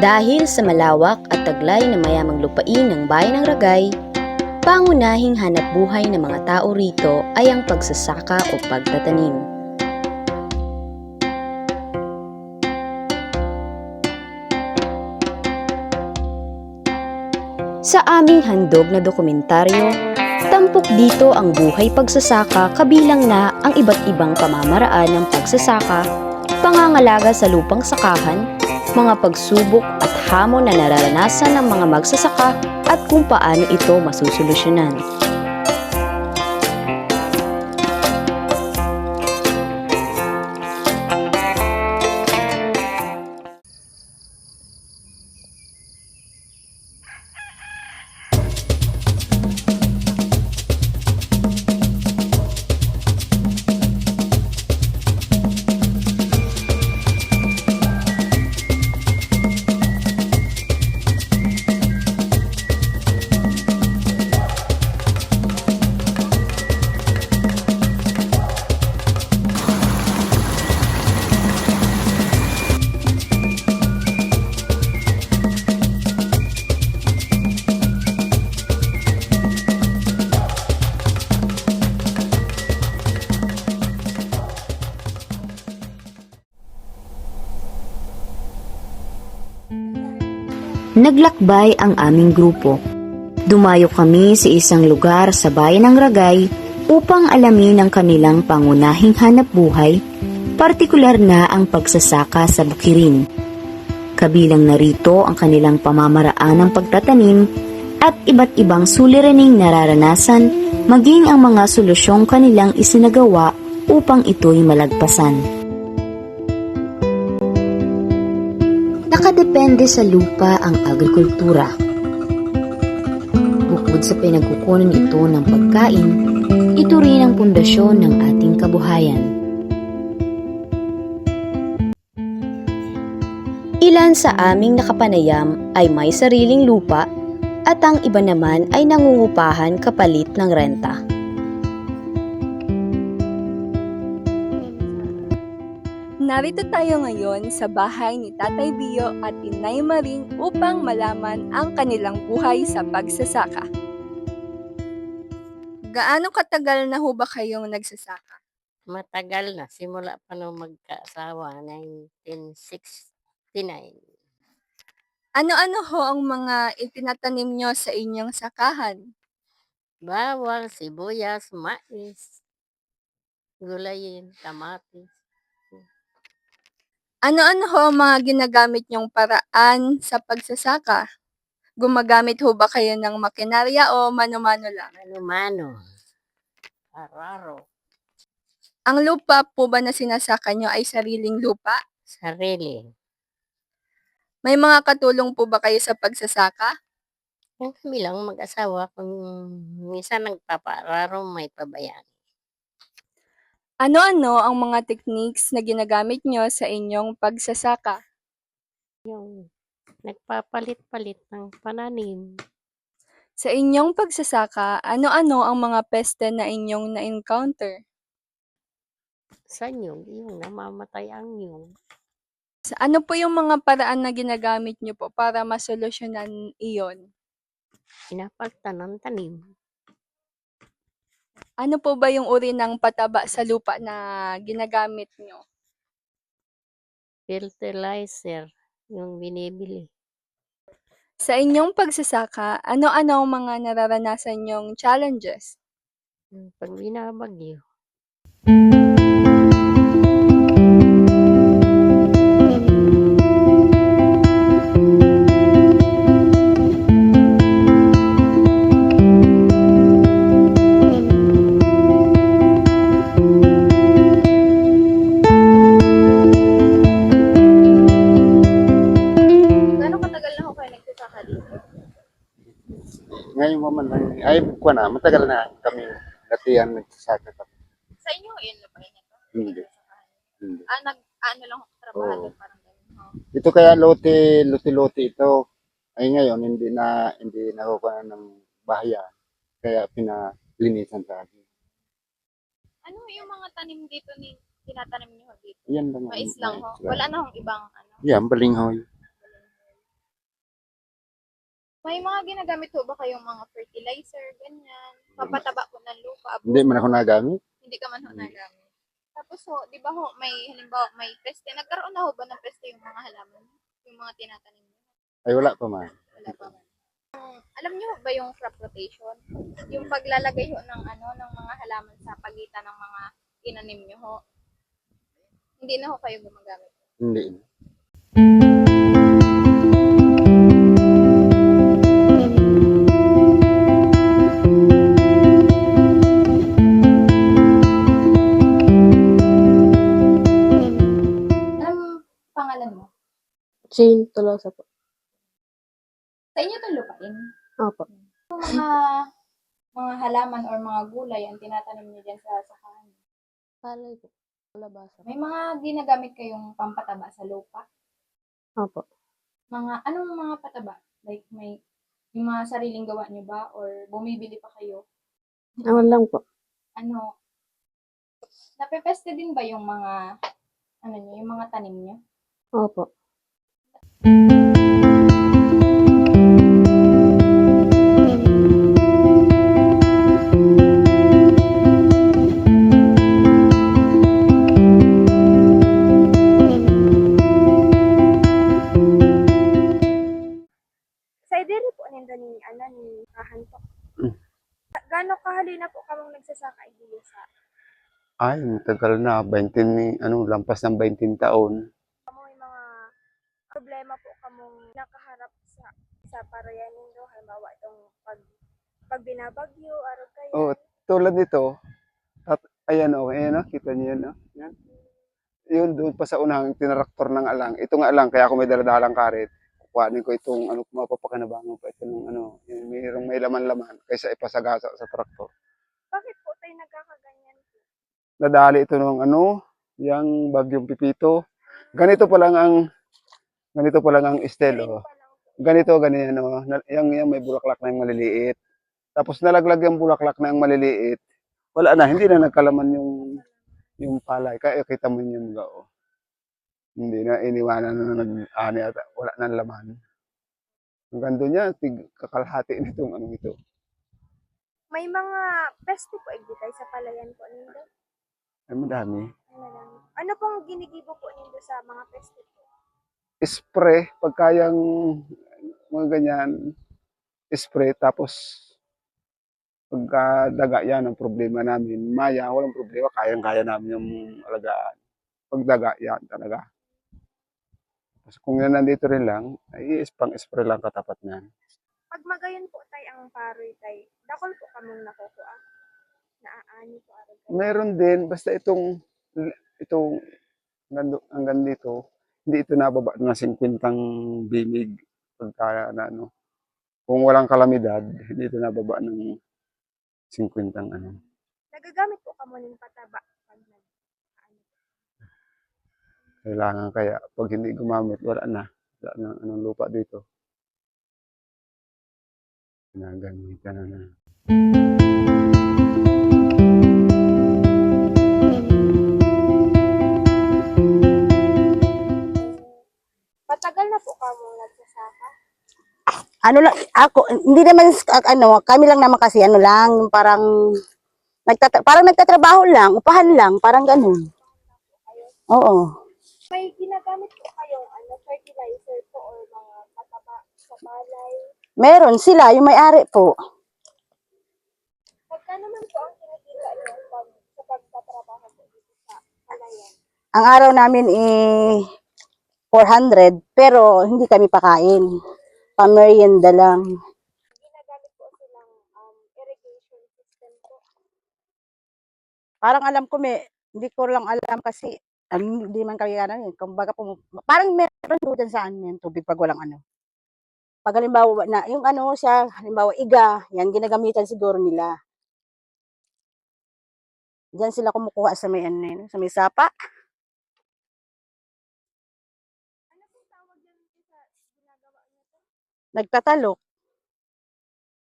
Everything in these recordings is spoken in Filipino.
Dahil sa malawak at taglay na mayamang lupain ng bayan ng Ragay, pangunahing hanap buhay ng mga tao rito ay ang pagsasaka o pagtatanim. Sa aming handog na dokumentaryo, tampok dito ang buhay pagsasaka kabilang na ang iba't ibang pamamaraan ng pagsasaka, pangangalaga sa lupang sakahan, mga pagsubok at hamon na nararanasan ng mga magsasaka at kung paano ito masusolusyonan. Naglakbay ang aming grupo. Dumayo kami sa isang lugar sa bayan ng Ragay upang alamin ang kanilang pangunahing hanap buhay, partikular na ang pagsasaka sa bukirin. Kabilang narito ang kanilang pamamaraan ng pagtatanim at iba't ibang suliraning nararanasan maging ang mga solusyong kanilang isinagawa upang ito'y malagpasan. Nakadepende sa lupa ang agrikultura. Bukod sa pinagkukunan ito ng pagkain, ito rin ang pundasyon ng ating kabuhayan. Ilan sa aming nakapanayam ay may sariling lupa at ang iba naman ay nangungupahan kapalit ng renta. Narito tayo ngayon sa bahay ni Tatay Bio at Inay Maring upang malaman ang kanilang buhay sa pagsasaka. Gaano katagal na ho ba kayong nagsasaka? Matagal na, simula pa nung magkaasawa, 1969. Ano-ano ho ang mga itinatanim nyo sa inyong sakahan? Bawang, sibuyas, mais, gulayin, kamatis. Ano-ano ho ang mga ginagamit nyong paraan sa pagsasaka? Gumagamit ho ba kayo ng makinarya o mano-mano lang? Mano-mano. Araro. Ang lupa po ba na sinasaka nyo ay sariling lupa? Sarili. May mga katulong po ba kayo sa pagsasaka? Yung kami lang mag-asawa, kung minsan nagpapaararo, may pabayaan. Ano-ano ang mga techniques na ginagamit nyo sa inyong pagsasaka? Yung nagpapalit-palit ng pananim. Sa inyong pagsasaka, ano-ano ang mga peste na inyong na-encounter? Sa nyug, yung namamatay ang nyug. Sa ano po yung mga paraan na ginagamit nyo po para masolusyonan iyon? Pinapalitan ng tanim. Ano po ba yung uri ng pataba sa lupa na ginagamit nyo? Fertilizer, yung binibili. Sa inyong pagsasaka, ano-ano ang mga nararanasan nyong challenges? Yung Pag binabagyo, Gano'ng ay ko na, matagal na kami latihan nagsasaka kami. Sa inyo, yun na ba yun? Hindi. Hindi. Ah, nag, ano lang trabahado, Oo. parang ganun. Oh. Ito kaya lote, lote-lote ito. Ay ngayon, hindi na, hindi nakukuha ng bahayan. Kaya pinalinisan sa akin. Ano yung mga tanim dito ni tinatanim niyo dito? Yan lang. ang- Mais lang ho. Wala na hong ibang ano. Yan, balinghoy. May mga ginagamit ho ba kayong mga fertilizer, ganyan? Papataba po ng lupa. Hindi man ako nagamit. Hindi ka man ho nagamit. Tapos ho, di ba ho, may halimbawa may peste. Nagkaroon na ho ba ng peste yung mga halaman? Yung mga tinatanim niyo? Ay, wala pa man. Wala pa man. Um, alam niyo ba yung crop rotation? Yung paglalagay ho ng ano ng mga halaman sa pagitan ng mga inanim niyo ho. Hindi na ho kayo gumagamit. Hindi. Jane Tolosa po. Sa inyo itong lupain? Opo. Yung mga mga halaman or mga gulay ang tinatanim niyo dyan sa sakahan. Palay po. Kalabasa. May mga ginagamit kayong pampataba sa lupa? Opo. Mga, anong mga pataba? Like, may, yung mga sariling gawa niyo ba? Or bumibili pa kayo? Awan lang po. Ano, napepeste din ba yung mga, ano niyo, yung mga tanim niyo? Opo. Ay, matagal na. 20, ni- ano, lampas ng 20 taon. kamo may mga problema po kamong nakaharap sa sa parayan nindo halimbawa itong pag pag binabagyo araw kayo. Oo. Tulad nito, at, ayan o, ayan o, kita niyo yan o. Yan. Yun, doon pa sa unang tinaraktor ng alang. Ito nga alang, kaya ako may daladalang karet. Kukuhanin ko itong, ano, mapapakanabangan pa ito ng, ano, yung mayroong may laman-laman, kaysa ipasagasa sa traktor. Bakit po tayo nagkakaganyan po? Nadali ito ng, ano, yung bagyong pipito. Ganito pa lang ang, ganito pa lang ang estelo. Ganito, ganyan, na, yung, yung may bulaklak na yung maliliit. Tapos nalaglag yung bulaklak na yung maliliit. Wala na, hindi na nagkalaman yung yung palay. Kaya kita mo yung mga oh. Hindi na iniwanan na nag-ani at wala nang laman. Ang ganda niya, tig kakalhati nitong ano ito. May mga peste po igitay sa palayan po nindo. Ay, madami. Ano. Ano pong ginigibo po nindo sa mga peste po? Spray, pagkayang mga ganyan, spray, tapos pagka daga yan ang problema namin. Maya, walang problema, kayang-kaya namin yung alagaan. Pag daga yan talaga. Tapos kung yan nandito rin lang, ay pang spray lang katapat niyan. Pag magayon po tay ang paroy tay, dakol po kamong nakukuha. Naaani po araw. Meron din, basta itong, itong, hanggang dito, hindi ito nababa na 50 bimig pagka na ano. Kung walang kalamidad, hindi ito nababa ng 50 ano. Nagagamit po kamo ning pataba pag nag Kailangan kaya, pag hindi gumamit, wala na. Wala na anong lupa dito. Ginagamitan na na. Patagal na po kamo nagsasaka. Ano lang, ako, hindi naman, s- ano, kami lang naman kasi, ano lang, parang, nagtata parang nagtatrabaho lang, upahan lang, parang ganun. Oo. May ginagamit po kayong ano, fertilizer po or mga pataba sa palay. Meron sila, yung may-ari po. Pagka naman po ang kinikita niyo pag, sa pagtatrabaho po dito sa palayan. Ang araw namin eh, 400, pero hindi kami pakain. Pamerienda lang. Ginagamit po silang um, irrigation system po. Parang alam ko, may, hindi ko lang alam kasi, ano, hindi man kami ano, eh, kumbaga po, parang meron po dyan sa ano yan, tubig pag walang ano. Pag halimbawa na, yung ano siya, halimbawa iga, yan ginagamitan siguro nila. Diyan sila kumukuha sa may ano, sa may sapa. Ano pong tawag yan sa ginagawa niyo po? Nagtatalok.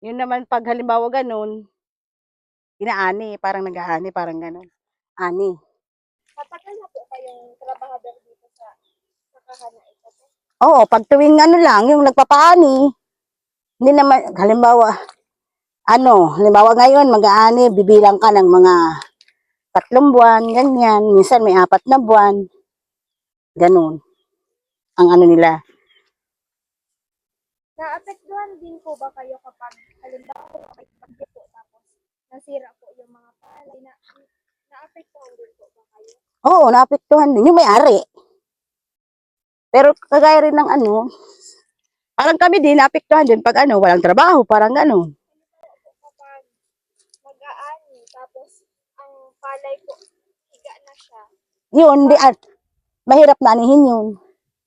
Yun naman pag halimbawa ganun, inaani, parang nag-aani, parang ganun. Ani. Matagal na po kayong trabahador dito sa sa kahana ito. Oo, pag tuwing ano lang, yung nagpapaani, Hindi naman, halimbawa, ano, halimbawa ngayon, mag-aani, bibilang ka ng mga tatlong buwan, ganyan. Minsan may apat na buwan. Ganun. Ang ano nila. Naapektuhan din po ba kayo kapag halimbawa po bagyo po tapos nasira po yung mga palay na naapektuhan din po ba kayo? Oo, naapektuhan din. Yung may-ari. Pero kagaya rin ng ano, parang kami din, naapektuhan din pag ano, walang trabaho, parang gano'n. Kapag mag-aani tapos ang palay po higa na siya Yun, di, at, mahirap na anihin yun.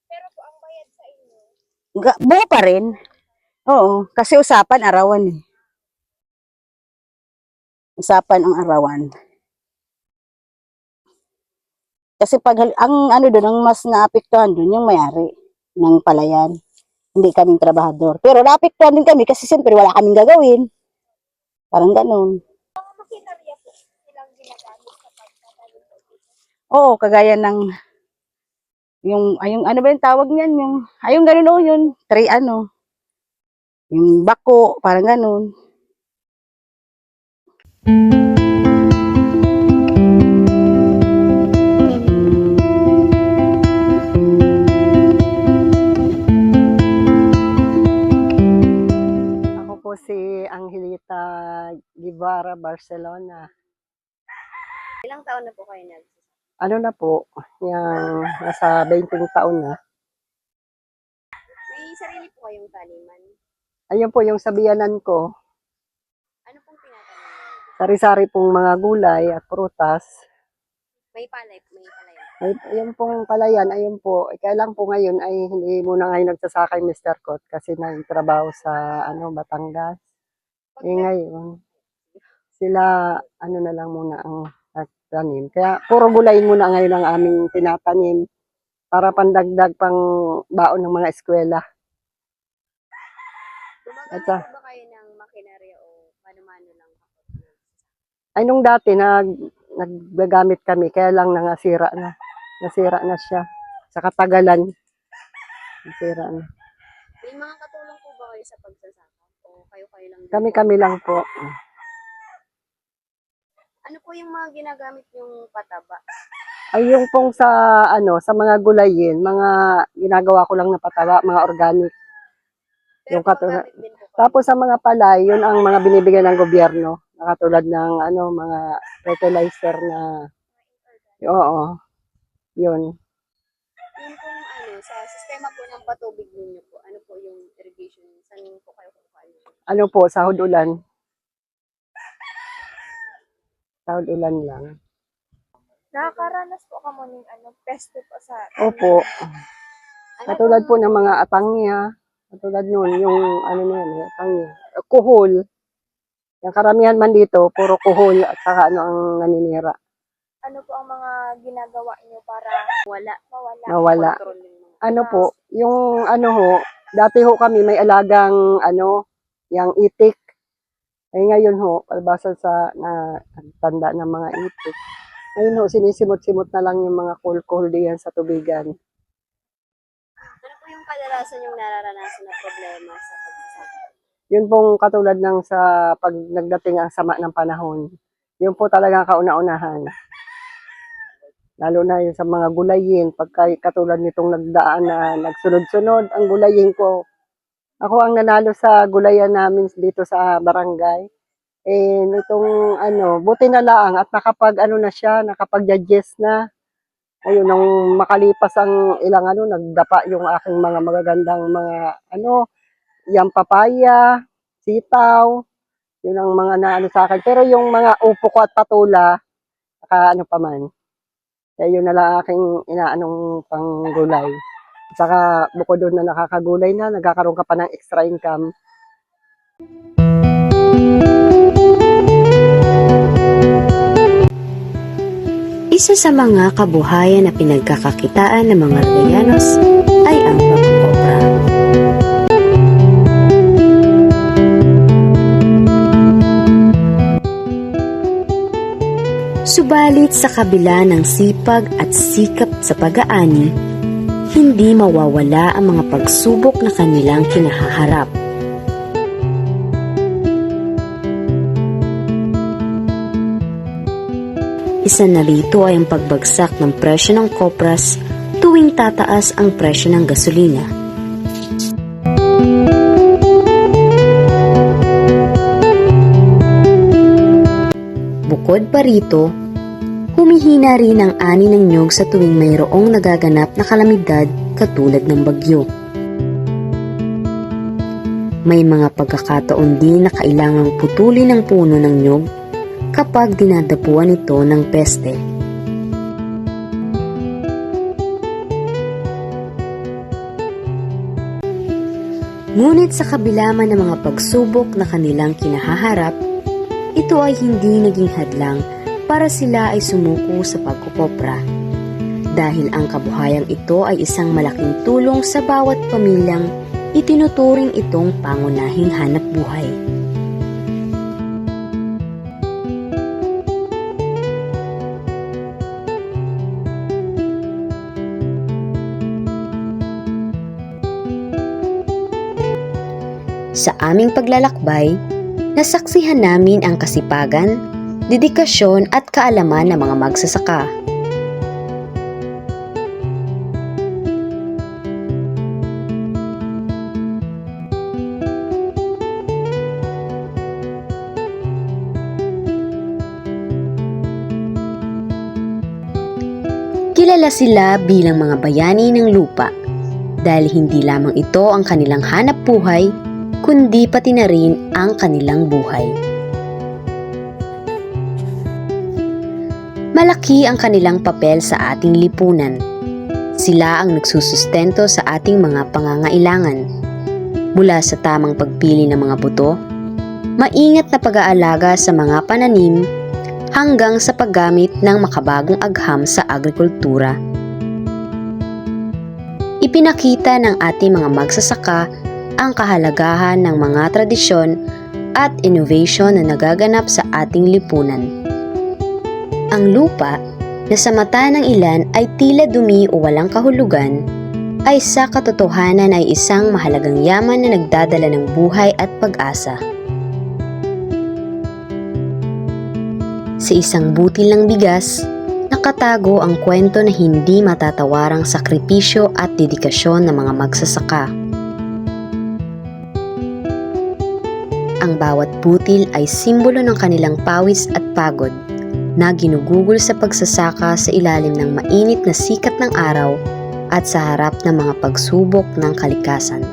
pero po ang bayad sa inyo Ga- buo pa rin. Oo, kasi usapan arawan eh. Usapan ang arawan. Kasi pag ang ano doon, ang mas naapektuhan doon yung mayari ng palayan. Hindi kaming trabahador. Pero naapektuhan din kami kasi siyempre wala kaming gagawin. Parang dito. Oo, kagaya ng yung ayong ano ba yung tawag niyan? Yung ayong ganun oh, yun. Tray ano. Yung bako parang ganun. Ako po si Angelita Guevara, Barcelona. Ilang taon na po kayo nag Ano na po, yung nasa 20 taon na. May sarili po kayong taniman. Ayun po yung sabiyanan ko, Ano pong tinatanim sari-sari pong mga gulay at prutas. May palay, may palayan. Ay, ayun pong palayan, ayun po. Kaya lang po ngayon ay hindi muna ngayon nagsasakay Mr. Kot kasi nagtrabaho sa ano Batangas. Eh ngayon, sila ano na lang muna ang nagtanim. Kaya puro gulay muna ngayon ang aming tinatanim para pandagdag pang baon ng mga eskwela. At po ba kayo ng makinarya o mano-mano lang Ay nung dati nag naggagamit kami kaya lang nangasira na. Nasira na siya sa katagalan. Nasira na. May mga katulong po ba kayo sa pagsasaka? O kayo-kayo lang? Kami-kami lang po. Ano po yung mga ginagamit yung pataba? Ay yung pong sa ano sa mga gulayin, mga ginagawa ko lang na pataba, mga organic. Pero Yung katulad-. Tapos sa mga palay, yun ang mga binibigyan ng gobyerno. Na Katulad ng ano mga fertilizer na Oo. Yun. Yung pong ano, sa sistema po ng patubig ninyo po, ano po yung irrigation? Saan po kayo kukuha? Ano po, sahod ulan. Sahod ulan lang. Nakakaranas po ka mo ng ano, pesto po sa Opo. Ano Katulad po ng mga atangya. Katulad nun, yung ano na yan, atangya. Uh, Kuhol. Yung karamihan man dito, puro kuhol at saka ano ang naninira. ano po ang mga ginagawa niyo para Wala. mawala? Mga Ano po, yung ano ho, dati ho kami may alagang ano, yung itik. Eh ngayon ho, palbasa sa na tanda ng mga itik. Ngayon ho, sinisimot-simot na lang yung mga cool-cool diyan sa tubigan. Ano po yung kadalasan yung nararanasan na problema sa pagsasaka? Yun pong katulad ng sa pag nagdating ang sama ng panahon. Yun po talaga kauna-unahan. Lalo na yun sa mga gulayin, pagka katulad nitong nagdaan na nagsunod-sunod ang gulayin ko. Ako ang nanalo sa gulayan namin dito sa barangay. Eh, nitong ano, buti na lang at nakapag ano na siya, nakapag-digest na. Ayun, nung makalipas ang ilang ano, nagdapa yung aking mga magagandang mga ano, yung papaya, sitaw, yun ang mga naano sa akin. Pero yung mga upo ko at patula, saka ano pa man, kaya yun na lang aking inaanong panggulay. Saka bukod doon na nakakagulay na, nagkakaroon ka pa ng extra income. Isa sa mga kabuhayan na pinagkakakitaan ng mga Ragayanos ay ang pagkokobra. Subalit sa kabila ng sipag at sikap sa pag-aani, hindi mawawala ang mga pagsubok na kanilang kinahaharap. Isa na rito ay ang pagbagsak ng presyo ng kopras tuwing tataas ang presyo ng gasolina. Bukod pa rito, humihina rin ang ani ng nyog sa tuwing mayroong nagaganap na kalamidad katulad ng bagyo. May mga pagkakataon din na kailangang putulin ang puno ng nyog kapag dinadapuan ito ng peste. Ngunit sa kabila man ng mga pagsubok na kanilang kinahaharap, ito ay hindi naging hadlang para sila ay sumuko sa pagkukopra. Dahil ang kabuhayang ito ay isang malaking tulong sa bawat pamilyang itinuturing itong pangunahing hanap buhay. Sa aming paglalakbay, nasaksihan namin ang kasipagan, dedikasyon at kaalaman ng mga magsasaka. Kilala sila bilang mga bayani ng lupa dahil hindi lamang ito ang kanilang hanap buhay, kundi pati na rin ang kanilang buhay. Malaki ang kanilang papel sa ating lipunan. Sila ang nagsusustento sa ating mga pangangailangan. Mula sa tamang pagpili ng mga buto, maingat na pag-aalaga sa mga pananim, hanggang sa paggamit ng makabagong agham sa agrikultura. Ipinakita ng ating mga magsasaka ang kahalagahan ng mga tradisyon at innovation na nagaganap sa ating lipunan. Ang lupa, na sa mata ng ilan ay tila dumi o walang kahulugan, ay sa katotohanan ay isang mahalagang yaman na nagdadala ng buhay at pag-asa. Sa isang butil ng bigas, nakatago ang kwento na hindi matatawarang sakripisyo at dedikasyon ng mga magsasaka. Ang bawat butil ay simbolo ng kanilang pawis at pagod na ginugugol sa pagsasaka sa ilalim ng mainit na sikat ng araw at sa harap ng mga pagsubok ng kalikasan.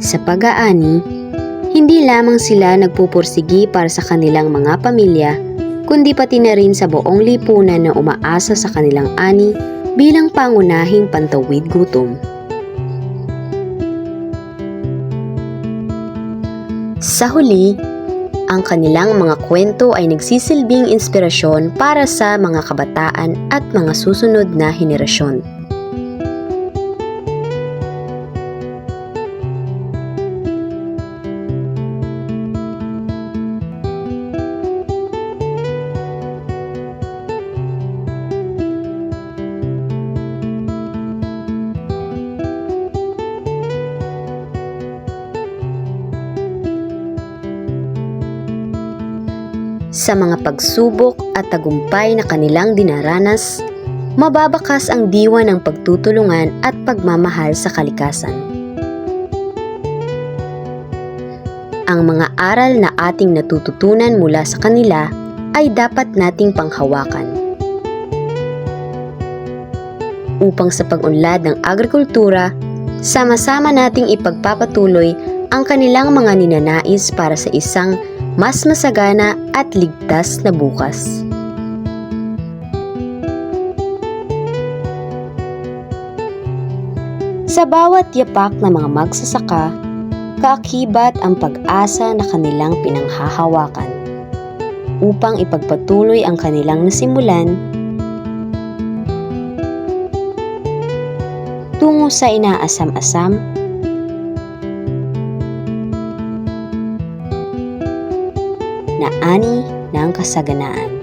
Sa pag-aani, hindi lamang sila nagpupursigi para sa kanilang mga pamilya, kundi pati na rin sa buong lipunan na umaasa sa kanilang ani bilang pangunahing pantawid gutom. Sa huli, ang kanilang mga kwento ay nagsisilbing inspirasyon para sa mga kabataan at mga susunod na henerasyon. Sa mga pagsubok at tagumpay na kanilang dinaranas, mababakas ang diwa ng pagtutulungan at pagmamahal sa kalikasan. Ang mga aral na ating natututunan mula sa kanila ay dapat nating panghawakan. Upang sa pag-unlad ng agrikultura, sama-sama nating ipagpapatuloy ang kanilang mga ninanais para sa isang mas masagana at ligtas na bukas. Sa bawat yapak ng mga magsasaka, kaakibat ang pag-asa na kanilang pinanghahawakan upang ipagpatuloy ang kanilang nasimulan tungo sa inaasam-asam na ani ng kasaganaan.